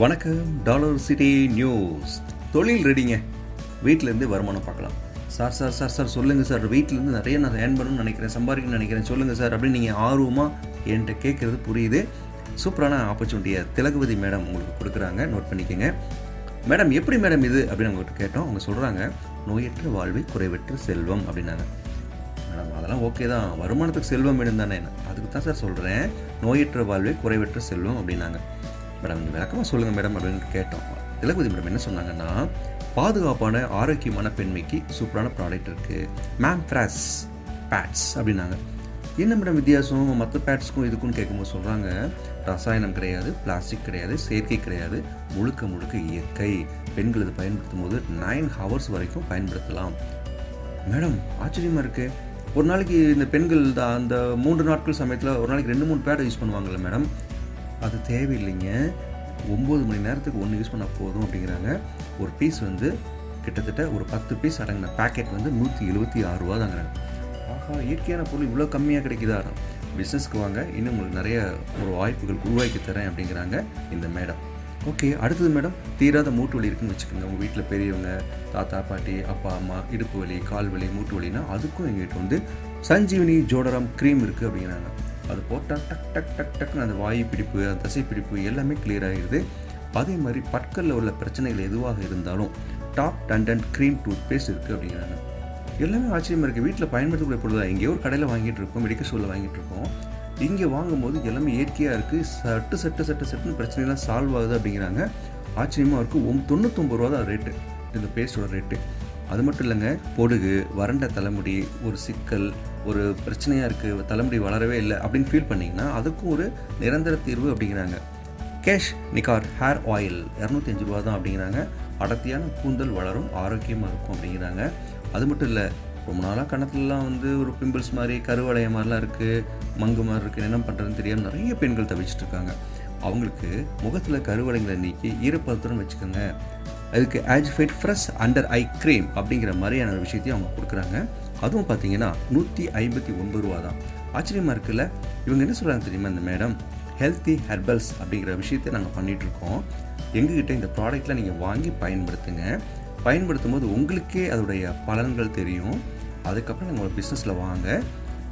வணக்கம் dollar city news தொழில் ரெடிங்க வீட்டிலேருந்து வருமானம் பார்க்கலாம். சார் சார் சார் சார் சொல்லுங்கள் சார் வீட்டிலேருந்து நிறைய நான் ஏர்ன் பண்ணணும்னு நினைக்கிறேன் சம்பாதிக்கணும்னு நினைக்கிறேன். சொல்லுங்கள் சார் அப்படின்னு நீங்கள் ஆர்வமாக என்கிட்ட கேட்குறது புரியுது. சூப்பரான ஆப்பர்ச்சுனிட்டியை திலகவதி மேடம் உங்களுக்கு கொடுக்குறாங்க. நோட் பண்ணிக்கோங்க. மேடம் எப்படி மேடம் இது? அப்படின்னு அவங்ககிட்ட கேட்டோம். அவங்க சொல்கிறாங்க நோயற்ற வாழ்வை குறைவற்ற செல்வம் அப்படின்னாங்க. மேடம் அதெல்லாம் ஓகே தான். வருமானத்துக்கு செல்வம் வேணும் தானே? அதுக்கு தான் சார் சொல்கிறேன் நோயற்ற வாழ்வை குறைவற்ற செல்வம் அப்படின்னாங்க. மேடம் விளக்கமாக சொல்லுங்கள் மேடம் அப்படின்னு கேட்டோம். திலகவதி மேடம் என்ன சொன்னாங்கன்னா பாதுகாப்பான ஆரோக்கியமான பெண்மைக்கு சூப்பரான ப்ராடக்ட் இருக்குது மேம் ஃப்ராஸ் பேட்ஸ் அப்படின்னாங்க. என்ன மேடம் வித்தியாசம்? மற்ற பேட்ஸ்க்கும் இதுக்கும் கேட்கும்போது சொல்கிறாங்க ரசாயனம் கிடையாது பிளாஸ்டிக் கிடையாது செயற்கை கிடையாது முழுக்க முழுக்க இயற்கை. பெண்கள் இது பயன்படுத்தும் போது நைன் ஹவர்ஸ் வரைக்கும் பயன்படுத்தலாம். மேடம் ஆச்சரியமாக இருக்குது ஒரு நாளைக்கு இந்த பெண்கள் அந்த மூன்று நாட்கள் சமயத்தில் ஒரு நாளைக்கு ரெண்டு மூணு பேடை யூஸ் பண்ணுவாங்கள்ல மேடம். அது தேவையில்லைங்க. ஒம்பது மணி நேரத்துக்கு ஒன்று யூஸ் பண்ணால் போதும் அப்படிங்கிறாங்க. ஒரு பீஸ் வந்து கிட்டத்தட்ட ஒரு பத்து பீஸ் அடங்கின பேக்கெட் வந்து நூற்றி எழுபத்தி ஆறு ரூபா தாங்கிறாங்க ஆஹா இயற்கையான பொருள் இவ்வளோ கம்மியாக கிடைக்குதா? பிஸ்னஸ்க்கு வாங்க. இன்னும் உங்களுக்கு நிறைய ஒரு வாய்ப்புகள் உருவாக்கி தரேன் அப்படிங்கிறாங்க இந்த மேடம் ஓகே அடுத்தது மேடம் தீராத மூட்டு வலி இருக்குன்னு வச்சுக்கோங்க. உங்கள் வீட்டில் பெரியவங்க தாத்தா பாட்டி அப்பா அம்மா இடுப்பு வலி கால் வலி மூட்டு வலினா அதுக்கும் எங்ககிட்ட வந்து சஞ்சீவனி ஜோடரம் க்ரீம் இருக்குது அப்படிங்கிறாங்க. அது போட்டால் டக் டக் டக் டக்குன்னு அந்த வாயு பிடிப்பு அந்த தசை பிடிப்பு எல்லாமே கிளியர் ஆகிடுது. அதே மாதிரி பற்களில் உள்ள பிரச்சனைகள் எதுவாக இருந்தாலும் டாப் டண்டன் க்ரீம் டூத் பேஸ்ட் இருக்குது அப்படிங்கிறாங்க. எல்லாமே ஆச்சரியமாக இருக்குது வீட்டில் பயன்படுத்தக்கூடிய பொருள் தான் எங்கேயோ ஒரு கடையில் வாங்கிட்டு இருக்கோம் மெடிக்கல் ஸ்டோரில் வாங்கிட்டு இருக்கோம். இங்கே வாங்கும்போது எல்லாமே இயற்கையாக இருக்குது சட்டு சட்டு சட்டு சட்டுன்னு பிரச்சனைலாம் சால்வ் ஆகுது அப்படிங்கிறாங்க. ஆச்சரியமாக இருக்குது ஒம் தொண்ணூத்தொம்பது ரூபா தான் ரேட்டு இந்த பேஸ்டோட ரேட்டு அது மட்டும் இல்லைங்க பொடுகு வறண்ட தலைமுடி ஒரு சிக்கல் ஒரு பிரச்சனையாக இருக்குது தலைமுடி வளரவே இல்லை அப்படின்னு ஃபீல் பண்ணிங்கன்னா அதுக்கும் ஒரு நிரந்தர தீர்வு அப்படிங்கிறாங்க. கேஷ் நிகார் ஹேர் ஆயில் இரநூத்தி அஞ்சு ரூபா தான் அப்படிங்கிறாங்க. அடர்த்தியான கூந்தல் வளரும் ஆரோக்கியமாக இருக்கும் அப்படிங்கிறாங்க. அது மட்டும் இல்லை ரொம்ப நாளாக கணத்துலலாம் வந்து ஒரு பிம்பிள்ஸ் மாதிரி கருவளைய மாதிரிலாம் இருக்குது மங்கு மாதிரி இருக்குது என்ன பண்ணுறதுன்னு தெரியாமல் நிறைய பெண்கள் தவிச்சிட்டு இருக்காங்க. அவங்களுக்கு முகத்தில் கருவளைங்களை நீக்கி ஈரப்பதத்துடன் வச்சுக்கோங்க. அதுக்கு ஆஜிஃபைட் ஃப்ரெஷ் அண்டர் ஐ க்ரீம் அப்படிங்கிற மாதிரியான ஒரு விஷயத்தையும் அவங்க கொடுக்குறாங்க. அதுவும் பார்த்தீங்கன்னா நூற்றி ஐம்பத்தி ஒன்பது ரூபா தான். ஆச்சரியமாக இருக்குல்ல? இவங்க என்ன சொல்கிறாங்க தெரியுமா இந்த மேடம் ஹெல்த்தி ஹெர்பல்ஸ் அப்படிங்கிற விஷயத்தை நாங்கள் பண்ணிகிட்ருக்கோம் எங்ககிட்ட இந்த ப்ராடக்ட்லாம் நீங்கள் வாங்கி பயன்படுத்துங்க. பயன்படுத்தும் போது உங்களுக்கே அதோடைய பலன்கள் தெரியும். அதுக்கப்புறம் நீங்கள் ஒரு பிஸ்னஸில் வாங்க.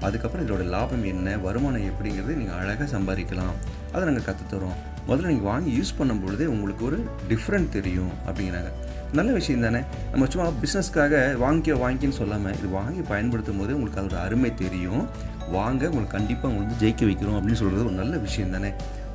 அதுக்கப்புறம் இதோட லாபம் என்ன? வருமானம் எப்படிங்கிறது நீங்கள் அழகாக சம்பாதிக்கலாம். அதை நாங்கள் கற்றுத்தரோம் முதல்ல நீங்கள் வாங்கி யூஸ் பண்ணும்பொழுதே உங்களுக்கு ஒரு டிஃப்ரெண்ட் தெரியும் அப்படிங்கிறாங்க நல்ல விஷயம் தானே? நம்ம சும்மா பிஸ்னஸ்க்காக வாங்கிக்க வாங்கிக்கின்னு சொல்லாமல் இது வாங்கி பயன்படுத்தும் போது உங்களுக்கு அதோட அருமை தெரியும். வாங்க உங்களுக்கு கண்டிப்பாக உங்களுக்கு ஜெயிக்க வைக்கிறோம் அப்படின்னு சொல்கிறது ஒரு நல்ல விஷயம் தானே?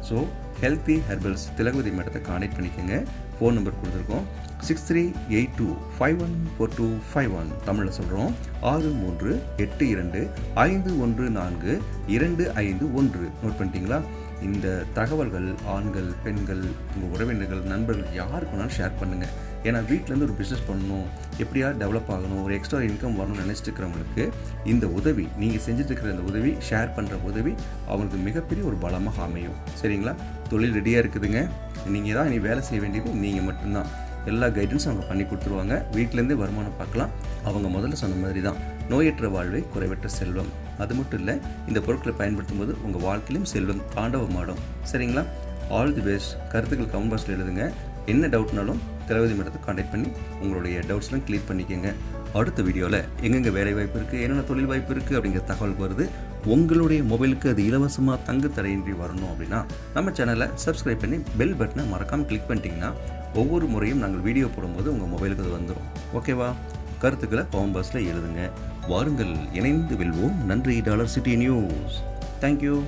ஸோ ஹெல்த்தி ஹெர்பல்ஸ் திலகவதி மேடத்தை கான்டெக்ட் பண்ணிக்கோங்க. ஃபோன் நம்பர் கொடுத்துருக்கோம். Six three eight two five one four two five one தமிழில் சொல்கிறோம் ஆறு மூன்று எட்டு இரண்டு ஐந்து ஒன்று நான்கு இரண்டு ஐந்து ஒன்று. நோட் பண்ணிட்டீங்களா? இந்த தகவல்கள் ஆண்கள் பெண்கள் உங்கள் உறவினர்கள் நண்பர்கள் யாருக்கு வேணாலும் ஷேர் பண்ணுங்கள் ஏன்னா வீட்டிலேருந்து ஒரு பிஸ்னஸ் பண்ணணும் எப்படியா டெவலப் ஆகணும் ஒரு எக்ஸ்ட்ரா இன்கம் வரணும்னு நினச்சிட்டு இருக்கிறவங்களுக்கு இந்த உதவி நீங்கள் செஞ்சுட்டு இருக்கிற இந்த உதவி ஷேர் பண்ணுற உதவி அவங்களுக்கு மிகப்பெரிய ஒரு பலமாக அமையும். சரிங்களா? தொழில் ரெடியாக இருக்குதுங்க. நீங்கள் தான் இனி வேலை செய்ய வேண்டியது நீங்கள் மட்டும்தான். எல்லா கைடன்ஸும் அவங்க பண்ணி கொடுத்துருவாங்க. வீட்டிலேருந்தே வருமானம் பார்க்கலாம். அவங்க முதல்ல சொன்ன மாதிரி தான் நோயற்ற வாழ்வை குறைவற்ற செல்வம். அது மட்டும் இல்லை இந்த பொருட்களை பயன்படுத்தும் போது உங்கள் வாழ்க்கையிலும் செல்வம் தாண்டவமாடும் சரிங்களா? ஆல் தி பெஸ்ட் கருத்துக்கள் கமெண்ட் பாக்ஸில் எழுதுங்க. என்ன டவுட்னாலும் திரவதி மட்டத்தை காண்டாக்ட் பண்ணி உங்களுடைய டவுட்ஸ்லாம் கிளியர் பண்ணிக்கோங்க. அடுத்த வீடியோவில் எங்கெங்கே வேலை வாய்ப்பு இருக்குது என்னென்ன தொழில் வாய்ப்பு இருக்குது அப்படிங்கிற தகவல் வருது. உங்களுடைய மொபைலுக்கு அது இலவசமாக தங்கு தடையின்றி வரணும் அப்படின்னா நம்ம சேனலை சப்ஸ்கிரைப் பண்ணி பெல் பட்டனை மறக்காமல் கிளிக் பண்ணிட்டீங்கன்னா ஒவ்வொரு முறையும் நாங்கள் வீடியோ போடும்போது உங்கள் மொபைலுக்கு அது வந்துடும் ஓகேவா கருத்துக்களை காம்பஸில் எழுதுங்க. வாருங்கள் இணைந்து வெல்வோம். நன்றி டாலர் சிட்டி நியூஸ். தேங்க்யூ